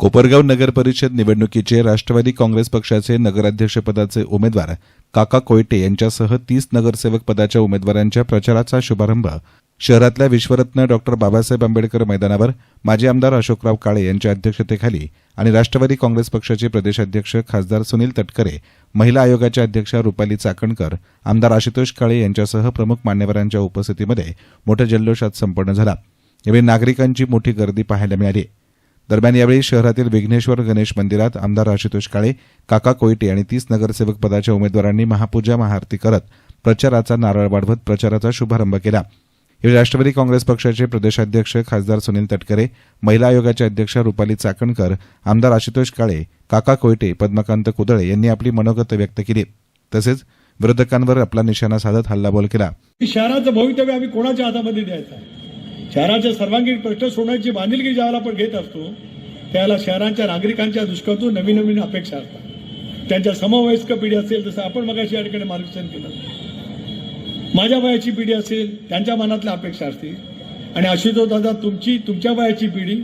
कोपरगाव नगरपरिषद निवडणुकीचे राष्ट्रवादी काँग्रेस पक्षाचे नगराध्यक्षपदाचे उमेदवार काका कोयटे यांच्यासह तीस नगरसेवक पदाच्या उमेदवारांच्या प्रचाराचा शुभारंभ. शहरातल्या विश्वरत्न डॉक्टर बाबासाहेब आंबेडकर मैदानावर माजी आमदार अशोकराव काळे यांच्या अध्यक्षतेखाली आणि राष्ट्रवादी काँग्रेस पक्षाचे प्रदेशाध्यक्ष खासदार सुनील तटकरे महिला आयोगाच्या अध्यक्षा रुपाली चाकणकर आमदार आशुतोष काळे यांच्यासह प्रमुख मान्यवरांच्या उपस्थितीमध्ये मोठ्या जल्लोषात संपन्न झाला. यावेळी नागरिकांची मोठी गर्दी पाहायला मिळाली. दरम्यान यावेळी शहरातील विघ्नेश्वर गणेश मंदिरात आमदार आशुतोष काळे काका कोयटे आणि तीस नगरसेवक पदाच्या उमेदवारांनी महापूजा महाआरती करत प्रचाराचा नारळ वाढवत प्रचाराचा शुभारंभ केला. यावेळी राष्ट्रवादी काँग्रेस पक्षाचे प्रदेशाध्यक्ष खासदार सुनील तटकरे महिला आयोगाच्या अध्यक्षा रुपाली चाकणकर आमदार आशुतोष काळे काका कोयटे पद्मकांत कुदळे यांनी आपली मनोगत व्यक्त केली. तसेच विरोधकांवर आपला निशाणा साधत हल्लाबोल केला. शहराचं भवितव्य आम्ही कोणाच्या हातामध्ये द्यायचं? शहराचे सर्वांगीण प्रश्न सोडण्याची बांधिलकी ज्यावेळेला आपण घेत असतो त्याला शहरांच्या नागरिकांच्या दृष्टीतून नवीन नवीन अपेक्षा असतात. त्यांच्या समवयस्क पिढी असेल तसं आपण मगाशी या ठिकाणी मार्गदर्शन केलं. माझ्या वयाची पिढी असेल त्यांच्या मनातल्या अपेक्षा असतील. आणि अशी तो दादा तुमची तुमच्या वयाची पिढी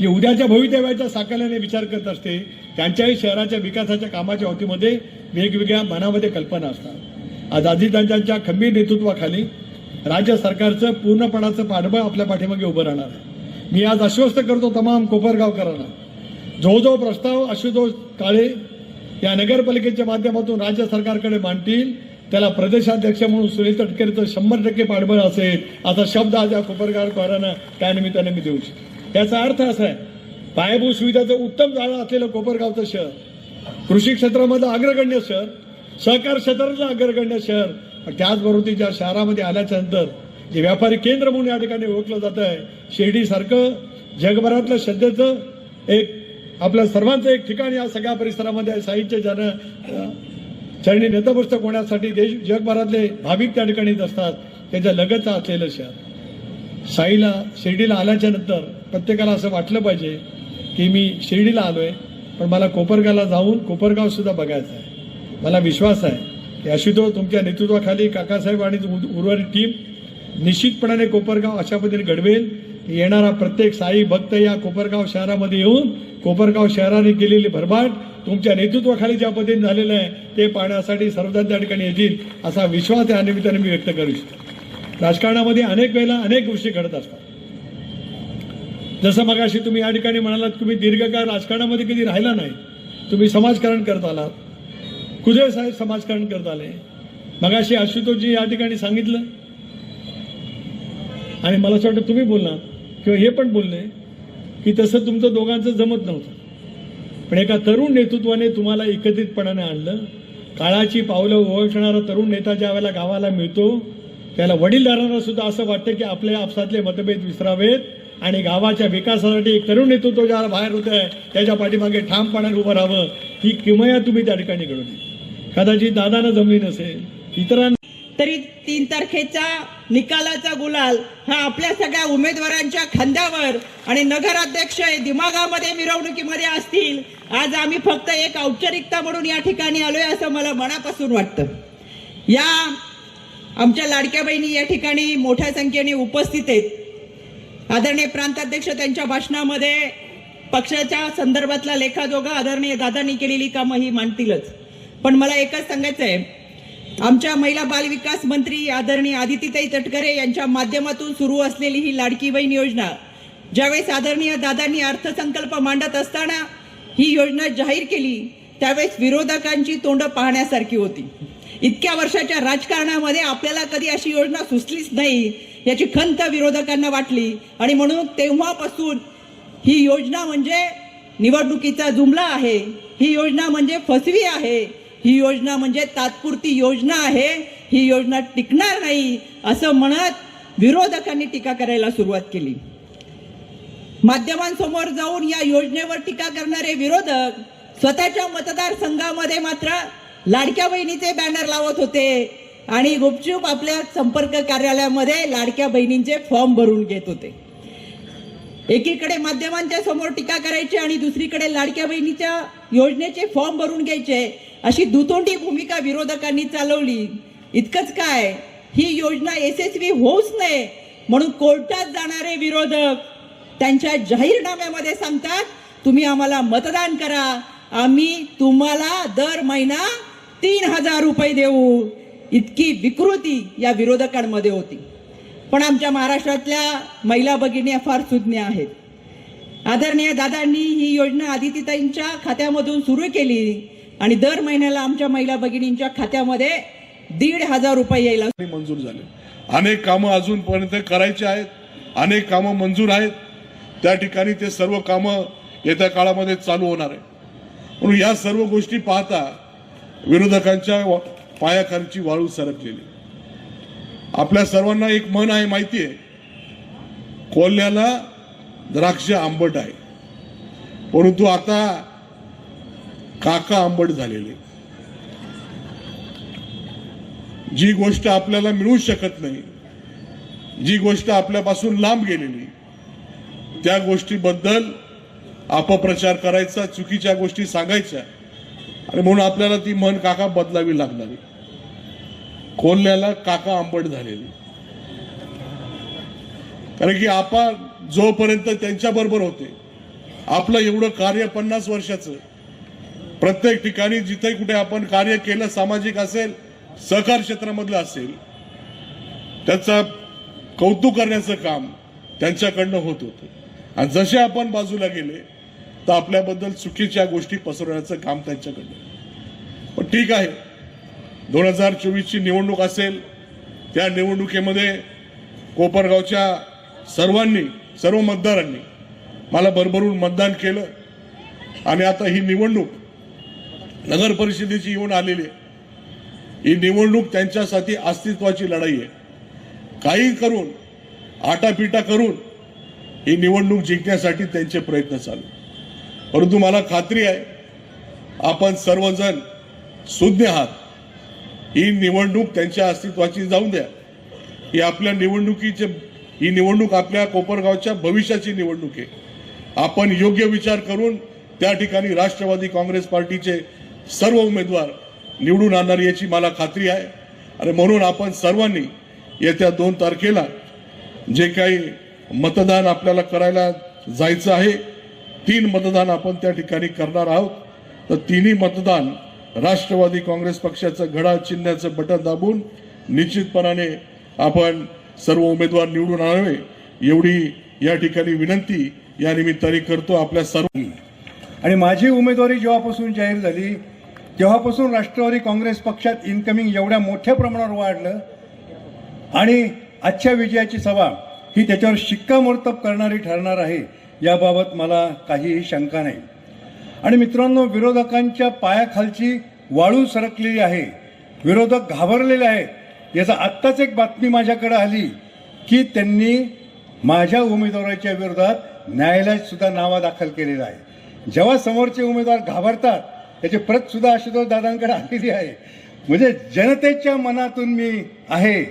जी उद्याच्या भवितव्याच्या साकल्याने विचार करत असते त्यांच्याही शहराच्या विकासाच्या कामाच्या वतीमध्ये वेगवेगळ्या मनामध्ये कल्पना असतात. आज अजितांच्या खंबीर नेतृत्वाखाली राज्य सरकारचं पूर्णपणाचं पाठबळ आपल्या पाठीमागे उभं राहणार आहे. मी आज आश्वस्त करतो तमाम कोपरगावकरांना. जो जो प्रस्ताव आशुतोष काळे या नगरपालिकेच्या माध्यमातून राज्य सरकारकडे मांडतील. त्याला प्रदेशाध्यक्ष म्हणून सुनील तटकरेचं शंभर टक्के पाठबळ असेल असा शब्द आज या कोपरगावकरांना त्यानिमित्ताने मी देऊ शकतो याचा अर्थ असा आहे पायाभूत सुविधाचं उत्तम जाळं असलेलं कोपरगावचं शहर कृषी क्षेत्रामधलं अग्रगण्य शहर सहकार क्षेत्रातलं अग्रगण्य शहर त्याचबरोबर त्याचबरोबर ज्या शहरामध्ये आल्याच्यानंतर जे व्यापारी केंद्र म्हणून या ठिकाणी ओळखलं जात आहे शिर्डीसारखं जगभरातलं श्रद्धेचं एक आपल्या सर्वांचं एक ठिकाण या सगळ्या परिसरामध्ये आहे. साहित्य जन चरणी नेतपुस्तक होण्यासाठी देश जगभरातले भाविक त्या ठिकाणी असतात. त्याच्या लगतचं असलेलं शहर. साईला शिर्डीला आल्याच्यानंतर प्रत्येकाला असं वाटलं पाहिजे की मी शिर्डीला आलो आहे पण मला कोपरगावला जाऊन कोपरगावसुद्धा बघायचं आहे. मला विश्वास आहे. की तुमच्या नेतृत्वाखाली काकासाहेब आणि उर्वरित टीम निश्चितपणाने कोपरगाव अशा पद्धतीने घडवेल. येणारा प्रत्येक साई भक्त या कोपरगाव शहरामध्ये येऊन कोपरगाव शहराने केलेली भरभाट तुमच्या नेतृत्वाखाली ज्या पद्धतीने झालेलं आहे ते पाहण्यासाठी सर्वदा त्या ठिकाणी येतील असा विश्वास या निमित्ताने मी व्यक्त करू इच्छितो. राजकारणामध्ये अनेक वेळेला अनेक गोष्टी घडत असतात. जसं मगाशी तुम्ही या ठिकाणी म्हणालात तुम्ही दीर्घकाळ राजकारणामध्ये कधी राहिला नाही. तुम्ही समाजकारण करत आलात. कुजे समाजकारण करत आले. मगाशी आशुतोषजी या ठिकाणी सांगितलं. आणि मला असं वाटतं तुम्ही बोलणार किंवा हे पण बोलले की तसं तुमचं दोघांचं जमत नव्हतं. पण एका तरुण नेतृत्वाने तुम्हाला एकत्रितपणाने आणलं. काळाची पावलं ओळखणारा तरुण नेता ज्या वेळेला गावाला मिळतो त्याला वडीलधारांना सुद्धा असं वाटतं की आपल्या आपसातले मतभेद विसरावेत आणि गावाच्या विकासासाठी एक तरुण नेतृत्व ज्याला बाहेर होत आहे त्याच्या पाठीमागे ठामपणाने उभं राहावं ही किमया तुम्ही त्या ठिकाणी घडवली. कदाचित दादानं जमली नसेल इतरांना तरी तीन तारखेचा निकालाचा गुलाल हा आपल्या सगळ्या उमेदवारांच्या खांद्यावर आणि नगराध्यक्ष दिमागामध्ये मिरवणुकीमध्ये असतील. आज आम्ही फक्त एक औपचारिकता म्हणून या ठिकाणी आलोय असं मला मनापासून वाटतं. या आमच्या लाडक्या बहिणी या ठिकाणी मोठ्या संख्येने उपस्थित आहेत. आदरणीय प्रांताध्यक्ष त्यांच्या भाषणामध्ये पक्षाच्या संदर्भातला लेखाजोगा आदरणीय दादांनी केलेली कामं ही मांडतीलच. पण मला एकच सांगायचं आहे. आमच्या महिला बाल विकास मंत्री आदरणीय आदितीताई तटकरे यांच्या माध्यमातून सुरू असलेली ही लाडकी बहीण योजना ज्यावेळेस आदरणीय दादांनी अर्थसंकल्प मांडत असताना ही योजना जाहीर केली त्यावेळेस विरोधकांची तोंड पाहण्यासारखी होती. इतक्या वर्षाच्या राजकारणामध्ये आपल्याला कधी अशी योजना सुचलीच नाही याची खंत विरोधकांना वाटली आणि म्हणून तेव्हापासून ही योजना म्हणजे निवडणुकीचा जुमला आहे. ही योजना म्हणजे फसवी आहे. ही योजना म्हणजे तात्पुरती योजना आहे ही योजना टिकणार नाही असं म्हणत विरोधकांनी टीका करायला सुरुवात केली. माध्यमांसमोर जाऊन या योजनेवर टीका करणारे विरोधक स्वतःच्या मतदारसंघामध्ये मात्र लाडक्या बहिणीचे बॅनर लावत होते आणि गुपचूप आपल्या संपर्क कार्यालयामध्ये लाडक्या बहिणींचे फॉर्म भरून घेत होते. एकीकडे माध्यमांच्या समोर टीका करायची आणि दुसरीकडे लाडक्या बहिणीच्या योजनेचे फॉर्म भरून घ्यायचे अशी दुतोंडी भूमिका विरोधकांनी चालवली. इतकंच काय ही योजना यशस्वी होऊच नये म्हणून कोर्टात जाणारे विरोधक त्यांच्या जाहीरनाम्यामध्ये सांगतात तुम्ही आम्हाला मतदान करा आम्ही तुम्हाला दर महिना तीन हजार रुपये देऊ. इतकी विकृती या विरोधकांमध्ये होती. पण आमच्या महाराष्ट्रातल्या महिला भगिनी फार सुज्ञ आहेत. आदरणीय दादांनी ही योजना आदितीताईंच्या खात्यामधून सुरू केली आणि दर महिन्याला आमच्या महिला भगिनींच्या खात्यामध्ये दीड हजार रुपये यायला मंजूर झाले. अनेक कामं अजूनपर्यंत करायची आहेत. अनेक कामं मंजूर आहेत. त्या ठिकाणी ते सर्व कामं येत्या काळामध्ये चालू होणार आहे म्हणून या सर्व गोष्टी पाहता विरोधकांच्या वा- पायाखालची वाळू सरकलेली. आपल्या सर्वांना एक मन आहे माहिती आहे. कोल्ह्याला द्राक्ष आंबट आहे. परंतु आता काका आंबट झालेले. जी गोष्ट आपल्याला मिळू शकत नाही जी गोष्ट आपल्यापासून लांब गेलेली त्या गोष्टीबद्दल अपप्रचार करायचा चुकीच्या गोष्टी सांगायच्या आणि म्हणून आपल्याला ती मन काका बदलावी लागणारी. कोल्ह्याला काका आंबट झालेली. कारण की आपण जोपर्यंत त्यांच्या बरोबर होते आपलं एवढं कार्य पन्नास वर्षाचं प्रत्येक ठिकाणी जिथे कुठे आपण कार्य केलं सामाजिक असेल सहकार क्षेत्रामधलं असेल त्याचा कौतुक करण्याचं काम त्यांच्याकडनं होत होतं. आणि जसे आपण बाजूला गेले तर आपल्याबद्दल चुकीच्या गोष्टी पसरवण्याचं काम त्यांच्याकडनं. पण ठीक आहे दोन हजार चोवीसची निवडणूक असेल त्या निवडणुकीमध्ये कोपरगावच्या सर्वांनी सर्व मतदारांनी मला भरभरून मतदान केलं. आणि आता ही निवडणूक नगर परिषदेची येऊन आलेली आहे. ही निवडणूक त्यांच्यासाठी अस्तित्वाची लढाई आहे. काही करून आटापिटा करून ही निवडणूक जिंकण्यासाठी त्यांचे प्रयत्न चालू परंतु मला खात्री आहे आपण सर्वजण सुज्ञ आहात. ही निवडणूक त्यांच्या अस्तित्वाची जाऊन द्या. ही आपल्या निवडणुकीचे ही निवडणूक आपल्या कोपरगावच्या भविष्याची निवडणूक आहे. आपण योग्य विचार करून त्या ठिकाणी राष्ट्रवादी काँग्रेस पार्टीचे सर्व उमेदवार निवडून आणणार याची मला खात्री आहे. आणि म्हणून आपण सर्वांनी येत्या दोन तारखेला जे काही मतदान आपल्याला करायला जायचं आहे तीन मतदान आपण त्या ठिकाणी करणार आहोत. तर तिन्ही मतदान राष्ट्रवादी काँग्रेस पक्षाचं घडा चिन्हाचं बटन दाबून निश्चितपणाने आपण सर्व उमेदवार निवडून आणावे एवढी या ठिकाणी विनंती या निमित्ताने करतो आपल्या सर्व आणि माझी उमेदवारी जेव्हापासून जाहीर झाली तेव्हापासून राष्ट्रवादी काँग्रेस पक्षात इन्कमिंग एवढ्या मोठ्या प्रमाणावर वाढलं. आणि आजच्या विजयाची सभा ही त्याच्यावर शिक्कामोर्तब करणारी ठरणार आहे याबाबत मला काहीही शंका नाही. आणि मित्रांनो विरोधकांच्या पायाखालची वाळू सरकलेली आहे. विरोधक घाबरलेले आहेत. याचा आत्ताच एक बातमी माझ्याकडे आली की त्यांनी माझ्या उमेदवाराच्या विरोधात न्यायालयात सुद्धा नावा दाखल केलेला आहे. जेव्हा समोरचे उमेदवार घाबरतात त्याची प्रत सुद्धा आशुतोष दादांकडे आलेली आहे. म्हणजे जनतेच्या मनातून मी आहे.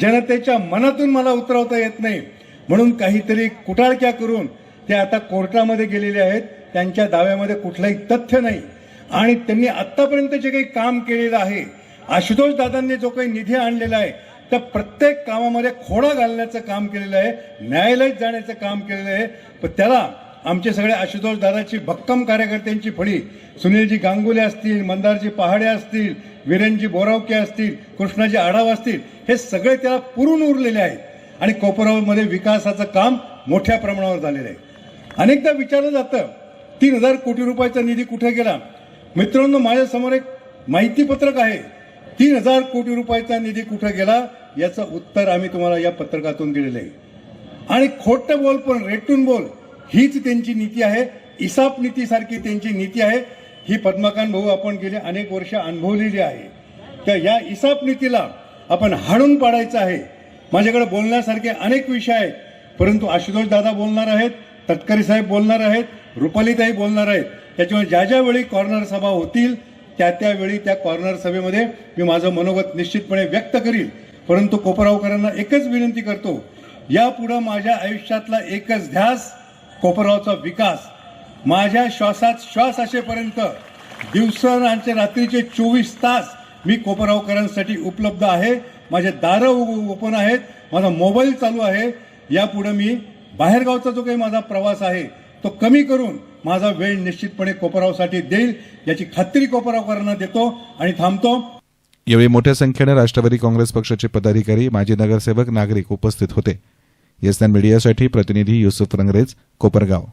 जनतेच्या मनातून मला उतरवता येत नाही. म्हणून काहीतरी कुटाळक्या करून ते आता कोर्टामध्ये गेलेले आहेत. त्यांच्या दाव्यामध्ये कुठलंही तथ्य नाही. आणि त्यांनी आत्तापर्यंत जे काही काम केलेलं आहे आशुतोष दादांनी जो काही निधी आणलेला आहे त्या प्रत्येक कामामध्ये खोडा घालण्याचं काम केलेलं आहे न्यायालयात जाण्याचं काम केलेलं आहे. पण त्याला आमचे सगळे आशुतोष दादाची भक्कम कार्यकर्त्यांची फळी सुनीलजी गांगुले असतील मंदारजी पहाडे असतील वीरेनजी बोरावके असतील कृष्णाजी आढाव असतील हे सगळे त्याला पुरून उरलेले आहेत. आणि कोपरावमध्ये विकासाचं काम मोठ्या प्रमाणावर झालेलं आहे. अनेकदा विचारलं जातं तीन हजार कोटी रुपयाचा निधी कुठे गेला? मित्रांनो माझ्यासमोर एक माहितीपत्रक आहे. तीन हजार कोटी रुपयाचा निधी कुठे गेला? याचं उत्तर आम्ही तुम्हाला या पत्रकातून दिलेलं आहे. आणि खोटं बोल पण रेटून बोल हीच त्यांची नीती आहे. इसाप नीतीसारखी त्यांची नीती आहे. ही पद्मकांत भाऊ आपण गेले अनेक वर्ष अनुभवलेली आहे. तर या इसाप नीतीला आपण हाणून पाडायचं आहे. माझ्याकडे बोलण्यासारखे अनेक विषय आहेत. परंतु आशुतोष दादा बोलणार आहेत तटकरी साहेब बोलणार आहेत रुपालीताई बोलणार आहेत. त्याच्यामुळे ज्या ज्यावेळी कॉर्नर सभा होतील त्या त्यावेळी त्या कॉर्नर सभेमध्ये मी माझं मनोगत निश्चितपणे व्यक्त करील. परंतु कोपरावकरांना एकच विनंती करतो यापुढं माझ्या आयुष्यातला एकच ध्यास कोपरावचा विकास. माझ्या श्वासात श्वास असेपर्यंत दिवसांचे रात्रीचे चोवीस तास मी कोपरावकरांसाठी उपलब्ध आहे. माझे दारं ओपन आहेत माझा मोबाईल चालू आहे. यापुढं मी बाहेरगावचा जो काही माझा प्रवास आहे तो कमी करून माझा वेळ निश्चितपणे कोपरावसाठी देईल याची खात्री कोपरावकरांना देतो आणि थांबतो. यावेळी मोठ्या संख्येनं राष्ट्रवादी काँग्रेस पक्षाचे पदाधिकारी माजी नगरसेवक नागरिक उपस्थित होते. येसन मीडियासाठी प्रतिनिधी युसुफ रंगरेज कोपरगाव.